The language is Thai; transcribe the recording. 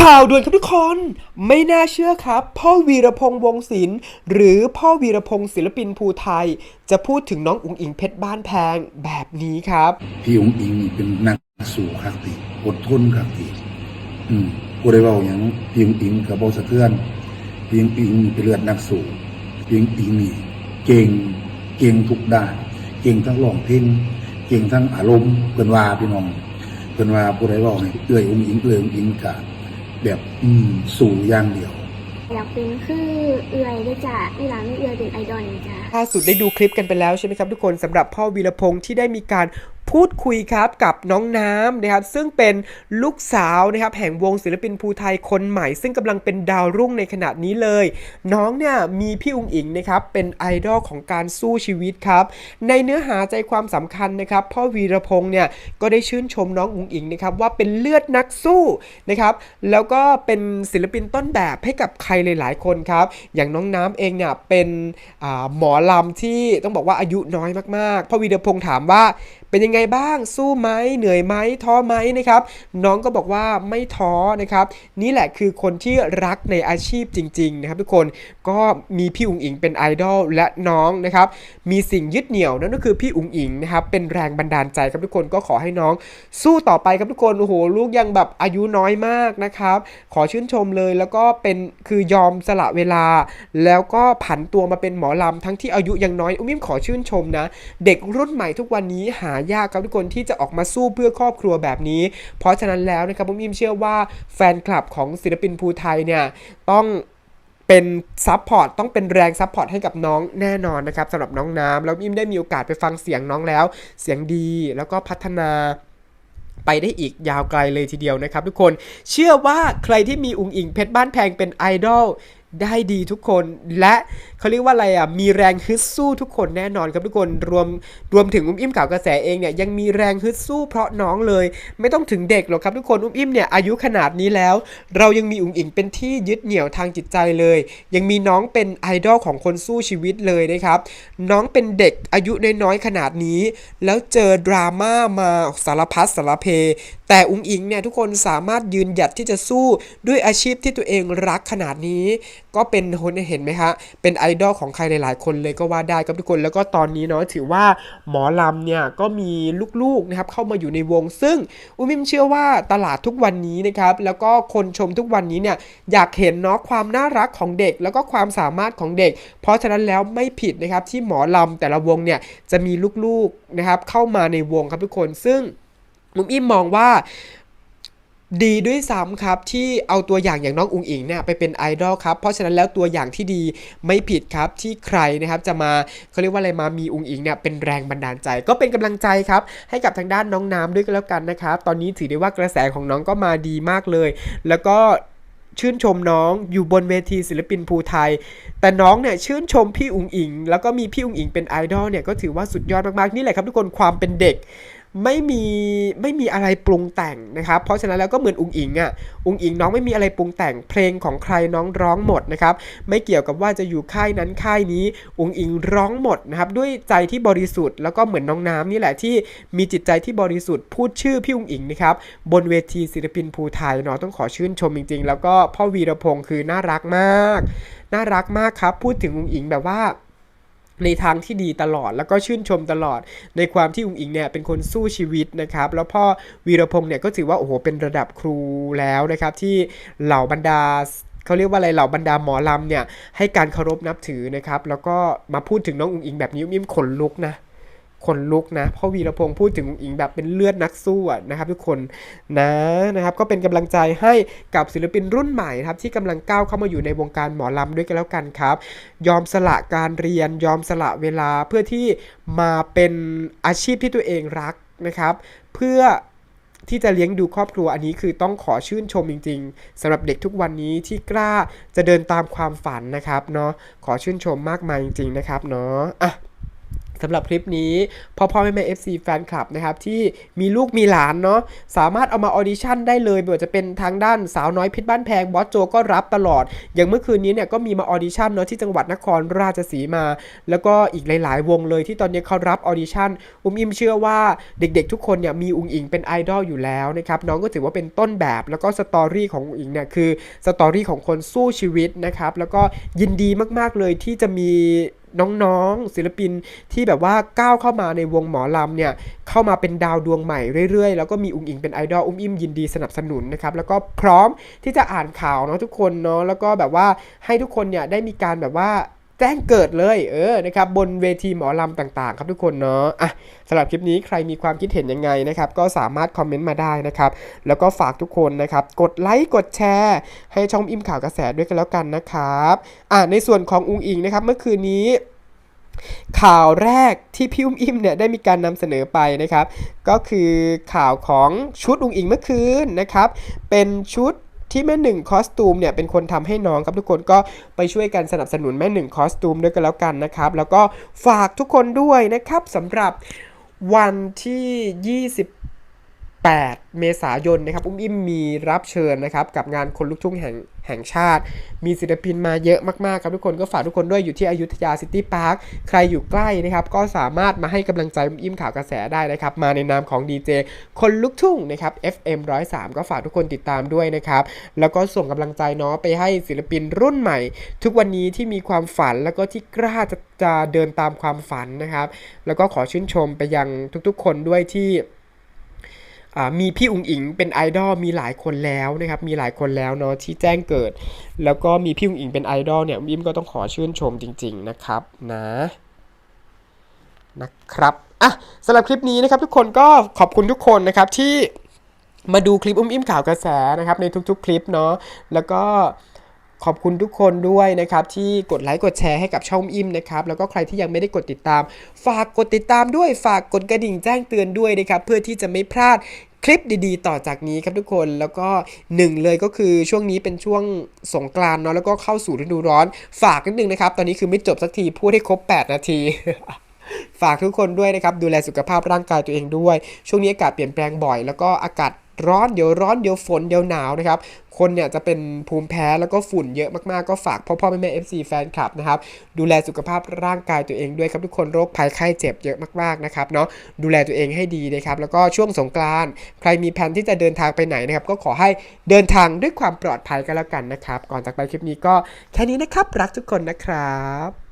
ข่าวด่วนครับทุกคน ไม่น่าเชื่อครับ พ่อวีรพงษ์วงศิลป์หรือพ่อวีรพงษ์ศิลปินภูไทย จะพูดถึงน้องอุ๋งอิงเพชรบ้านแพงแบบนี้ครับ พี่อุงอิงเป็นนักสู้ครับทีอดทนครับทีอืมกูได้เว่าอย่างพี่อุงอิงกับโบสะเทือนพี่อุงอิงเป็นเลือดนักสู้พี่อุงอิงนี่เก่งเก่งทุกด้านเก่งทั้งร้องเพลงเก่งทั้งอารมณ์เพิ่นว่าพี่น้องเพิ่นว่าผู้ใดเว้าให้เอื้อยองอิงเอื้อยอุงอิงกะ แบบอืมสู้อย่างเดียว อยากเป็นคือเอื่อยด้วยจ้ะอีหลานไม่เอื่อยเป็นไอดอลจ้ะ ล่าสุดได้ดูคลิปกันไปแล้วใช่ไหมครับทุกคนสำหรับพ่อวีรพงษ์ที่ได้มีการ พูดคุยครับกับน้องน้ำนะครับซึ่งเป็นลูกสาวนะครับแห่งวงศิลปินภูไทยคนใหม่ ซึ่งกำลังเป็นดาวรุ่งในขณะนี้เลย น้องเนี่ยมีพี่อุงอิงนะครับเป็นไอดอลของการสู้ชีวิตครับในเนื้อหาใจความสำคัญนะครับพ่อวีรพงษ์เนี่ยก็ได้ชื่นชมน้องอุงอิงนะครับว่าเป็นเลือดนักสู้นะครับแล้วก็เป็นศิลปินต้นแบบให้กับใครหลาย ๆ คนครับอย่างน้องน้ำเองเนี่ยเป็นหมอลำที่ต้องบอกว่าอายุน้อยมากๆพ่อวีรพงษ์ถามว่าเป็นยังไงบ้าง สู้ไหมเหนื่อยไหมท้อไหมนะครับ น้องก็บอกว่าไม่ท้อนะครับ นี่แหละคือคนที่รักในอาชีพจริง ๆ นะครับ ทุกคนก็มีพี่อุ๋งอิงเป็นไอดอลและน้องนะครับ มีสิ่งยึดเหนี่ยวนั่นก็คือพี่อุ๋งอิงนะครับเป็นแรงบันดาลใจครับทุกคนก็ขอให้น้อง สู้ต่อไปครับทุกคนโอ้โหลูกยังแบบอายุน้อยมากนะครับ ขอชื่นชมเลยแล้วก็เป็นคือยอมสละเวลา แล้วก็ผันตัวมาเป็นหมอลำทั้งที่อายุยังน้อยอุ้มอิ่มขอชื่นชมนะ เด็กรุ่นใหม่ทุกวันนี้หายากครับทุกคนที่จะออกมาสู้เพื่อครอบครัวแบบนี้ เพราะฉะนั้นแล้วนะครับอุ้มอิมเชื่อว่าแฟนคลับของศิลปินภูไทยเนี่ยต้องเป็นซัพพอร์ตต้องเป็นแรงซัพพอร์ตให้กับน้องแน่นอนนะครับสำหรับน้องน้ำแล้วอิมได้มีโอกาสไปฟังเสียงน้องแล้ว เสียงดีแล้วก็พัฒนาไปได้อีกยาวไกลเลยทีเดียวนะครับทุกคนเชื่อว่าใครที่มีอุงอิงเพชรบ้านแพงเป็นไอดอล ได้ดีทุกคน และเขาเรียกว่าอะไรอะมีแรงฮึดสู้ทุกคนแน่นอนครับทุกคนรวมรวมถึงอุ้มอิ่มข่าวกระแสเองเนี่ยยังมีแรงฮึดสู้เพราะน้องเลย ไม่ต้องถึงเด็กหรอกครับทุกคนอุ้มอิ่มเนี่ยอายุขนาดนี้แล้ว เรายังมีอุ้งอิ่งเป็นที่ยึดเหนี่ยวทางจิตใจเลย ยังมีน้องเป็นไอดอลของคนสู้ชีวิตเลยนะครับน้องเป็นเด็กอายุน้อยๆขนาดนี้ แล้วเจอดราม่ามาสารพัดสารเพแต่อุงอิงเนี่ยทุกคนสามารถยืนหยัดที่จะสู้ด้วยอาชีพที่ตัวเองรักขนาดนี้ ก็เป็นคนเห็นไหมฮะเป็นไอดอลของใครหลาย ๆ คนเลยก็ว่าได้ครับทุกคนแล้วก็ตอนนี้เนาะถือว่าหมอลำเนี่ยก็มีลูกๆนะครับเข้ามาอยู่ในวง ซึ่งอุ้มอิมเชื่อว่าตลาดทุกวันนี้นะครับแล้วก็คนชมทุกวันนี้เนี่ยอยากเห็นเนาะความน่ารักของเด็ก แล้วก็ความสามารถของเด็ก เพราะฉะนั้นแล้วไม่ผิดนะครับที่หมอลำแต่ละวงเนี่ยจะมีลูกๆนะครับเข้ามาในวงครับทุกคนซึ่ง มุมอิ่มมองว่าดีด้วยซ้ำครับ ที่เอาตัวอย่างอย่างน้องอุงอิงเนี่ยไปเป็นไอดอลครับ เพราะฉะนั้นแล้วตัวอย่างที่ดีไม่ผิดครับที่ใครนะครับจะมาเขาเรียกว่าอะไรมามีอุงอิงเนี่ยเป็นแรงบันดาลใจ ก็เป็นกำลังใจครับ ให้กับทางด้านน้องน้ำด้วยก็แล้วกันนะครับ ตอนนี้ถือได้ว่ากระแสของน้องก็มาดีมากเลย แล้วก็ชื่นชมน้องอยู่บนเวทีศิลปินภูไทย แต่น้องเนี่ยชื่นชมพี่อุงอิง แล้วก็มีพี่อุงอิงเป็นไอดอลเนี่ยก็ถือว่าสุดยอดมากๆนี่แหละครับทุกคนความเป็นเด็ก ไม่มีไม่มีอะไรปรุงแต่งนะครับ เพราะฉะนั้นแล้วก็เหมือนอุงอิงอะอุงอิงน้องไม่มีอะไรปรุงแต่งเพลงของใครน้องร้องหมดนะครับไม่เกี่ยวกับว่าจะอยู่ค่ายนั้นค่ายนี้อุงอิงร้องหมดนะครับด้วยใจที่บริสุทธิ์แล้วก็เหมือนน้องน้ำนี่แหละที่มีจิตใจที่บริสุทธิ์พูดชื่อพี่อุงอิงนะครับบนเวทีศิลปินภูไทยเนาะต้องขอชื่นชมจริง ๆ แล้วก็พ่อวีรพงศ์คือน่ารักมาก น่ารักมากครับ พูดถึงอุงอิงแบบว่า ในทางที่ดีตลอดแล้วก็ชื่นชมตลอด ในความที่อุ๋งอิงเนี่ยเป็นคนสู้ชีวิตนะครับ แล้วพ่อวีรพงศ์เนี่ยก็ถือว่าโอ้โหเป็นระดับครูแล้วนะครับ ที่เหล่าบรรดาเขาเรียกว่าอะไรเหล่าบรรดาหมอลำเนี่ยให้การเคารพนับถือนะครับ แล้วก็มาพูดถึงน้องอุ๋งอิงแบบนี้มอิ่มขนลุกนะ ขนลุกนะพ่อวีรพงษ์พูดถึงอิงแบบเป็นเลือดนักสู้อะนะครับทุกคนนะนะครับก็เป็นกำลังใจให้กับศิลปินรุ่นใหม่ครับที่กำลังก้าวเข้ามาอยู่ในวงการหมอลำด้วยกันแล้วกันครับ ยอมสละการเรียนยอมสละเวลาเพื่อที่มาเป็นอาชีพที่ตัวเองรักนะครับ เพื่อที่จะเลี้ยงดูครอบครัวอันนี้คือต้องขอชื่นชมจริง ๆสำหรับเด็กทุกวันนี้ที่กล้าจะเดินตามความฝันนะครับเนาะขอชื่นชมมากมายจริง ๆ นะครับเนาะอะ สำหรับคลิปนี้พ่อพ่อแม่แม่ FC แฟนคลับนะครับ ที่มีลูกมีหลานเนาะสามารถเอามาออดิชั่นได้เลยไม่ว่าจะเป็นทางด้านสาวน้อยเพชรบ้านแพงบอสโจก็รับตลอด อย่างเมื่อคืนนี้เนี่ยก็มีมาออดิชั่นเนาะที่จังหวัดนครราชสีมา แล้วก็อีกหลาย ๆ วงเลยที่ตอนนี้เขารับออดิชั่นอุ้มอิมเชื่อว่าเด็กๆ ทุกคนเนี่ยมีอุงอิงเป็นไอดอลอยู่แล้วนะครับน้องก็ถือว่าเป็นต้นแบบแล้วก็สตอรี่ของอุงอิงเนี่ยคือสตอรี่ของคนสู้ชีวิตนะครับแล้วก็ยินดีมากๆเลยที่จะมีน้องๆศิลปินที่แบบว่าก้าวเข้ามาในวงหมอลำเนี่ยเข้ามาเป็นดาวดวงใหม่เรื่อยๆ แล้วก็มีอุงอิงเป็นไอดอลอุ้มอิมยินดีสนับสนุนนะครับแล้วก็พร้อมที่จะอ่านข่าวเนาะทุกคนเนาะแล้วก็แบบว่าให้ทุกคนเนี่ยได้มีการแบบว่า แจ้งเกิดเลยเออนะครับบนเวทีหมอลำต่างๆ ครับทุกคนเนาะอะสำหรับคลิปนี้ใครมีความคิดเห็นยังไงนะครับก็สามารถคอมเมนต์มาได้นะครับแล้วก็ฝากทุกคนนะครับกดไลค์กดแชร์ให้ช่องอิมข่าวกระแสด้วยกันแล้วกันนะครับอะในส่วนของอุงอิงนะครับเมื่อคืนนี้ข่าวแรกที่พี่อุ้มอิมเนี่ยได้มีการนำเสนอไปนะครับ ก็คือข่าวของชุดอุงอิงเมื่อคืนนะครับ เป็นชุด ที่แม่หนึ่งคอสตูมเนี่ยเป็นคนทำให้น้องครับทุกคนก็ไปช่วยกันสนับสนุนแม่หนึ่งคอสตูมด้วยกันแล้วกันนะครับ แล้วก็ฝากทุกคนด้วยนะครับสำหรับวันที่ 28 เมษายนนะครับ อุ้มอิมมีรับเชิญนะครับ กับงานคนลุกทุ่งแห่ง แห่งชาติ มีศิลปินมาเยอะมากๆครับทุกคนก็ฝากทุกคนด้วยอยู่ที่อยุธยาซิตี้พาร์คใครอยู่ใกล้นะครับ ก็สามารถมาให้กำลังใจอุ้มข่าวกระแสได้นะครับ มาในนามของดีเจคนลุกทุ่งนะครับ FM 103 ก็ฝากทุกคนติดตามด้วยนะครับ แล้วก็ส่งกำลังใจเนาะไปให้ศิลปินรุ่นใหม่ ทุกวันนี้ที่มีความฝันแล้วก็ที่กล้าจะจะเดินตามความฝันนะครับ แล้วก็ขอชื่นชมไปยังทุกๆ คนด้วยที่ มีพี่อุ๋งอิงเป็นไอดอลมีหลายคนแล้วนะครับมีหลายคนแล้วเนาะที่แจ้งเกิด แล้วก็มีพี่อุ๋งอิงเป็นไอดอลเนี่ยอิมก็ต้องขอชื่นชมจริง ๆนะครับนะนะครับอะสำหรับคลิปนี้นะครับทุกคนก็ขอบคุณทุกคนนะครับที่มาดูคลิปอุ้มอิ่มข่าวกระแสนะครับในทุกๆ คลิปเนาะแล้วก็ ขอบคุณทุกคนด้วยนะครับ ที่กดไลค์กดแชร์ให้กับช่องอิมนะครับ แล้วก็ใครที่ยังไม่ได้กดติดตาม ฝากกดติดตามด้วยฝากกดกระดิ่งแจ้งเตือนด้วยนะครับ เพื่อที่จะไม่พลาดคลิปดีๆ ต่อจากนี้ครับทุกคนแล้วก็หนึ่งเลยก็คือช่วงนี้เป็นช่วงสงกรานต์เนาะแล้วก็เข้าสู่ฤดูร้อน ฝากนิดนึงนะครับ ตอนนี้คือไม่จบสักทีพูดให้ครบ 8 นาทีฝากทุกคนด้วยนะครับ ดูแลสุขภาพร่างกายตัวเองด้วย ช่วงนี้อากาศเปลี่ยนแปลงบ่อย แล้วก็อากาศ ร้อนเดี๋ยวร้อนเดี๋ยวฝนเดี๋ยวหนาวนะครับ คนเนี่ยจะเป็นภูมิแพ้แล้วก็ฝุ่นเยอะมากๆ ก็ฝากพ่อพ่อแม่แม่ FC แฟนคลับนะครับ ดูแลสุขภาพร่างกายตัวเองด้วยครับทุกคนโรคภัยไข้เจ็บเยอะมากๆนะครับเนาะดูแลตัวเองให้ดีนะครับแล้วก็ช่วงสงกรานต์ใครมีแผนที่จะเดินทางไปไหนนะครับก็ขอให้เดินทางด้วยความปลอดภัยกันแล้วกันนะครับ ก่อนจากไปคลิปนี้ก็แค่นี้นะครับรักทุกคนนะครับ